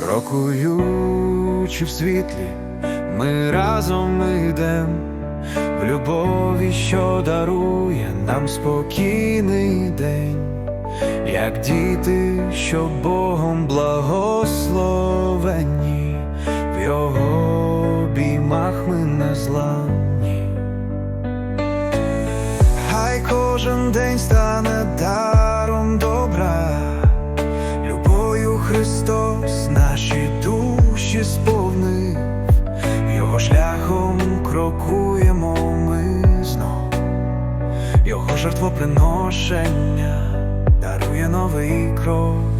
Крокуючи в світлі, ми разом йдем. В любові, що дарує нам спокійний день, як діти, що Богом благословені, в його обіймах ми не зламні. Хай кожен день стане даром добра, любою Христос душі сповнив, Його шляхом крокуємо ми знов, Його жертвоприношення дарує новий кров.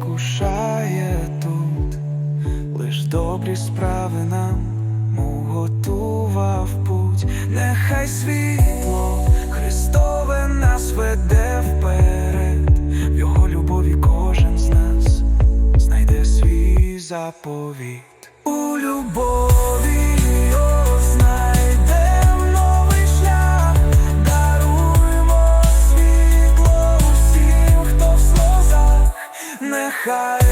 Спокушає тут, лиш добрі справи нам готував путь, нехай світло Христове нас веде вперед, в його любові кожен з нас знайде свій заповіт. У любові нехай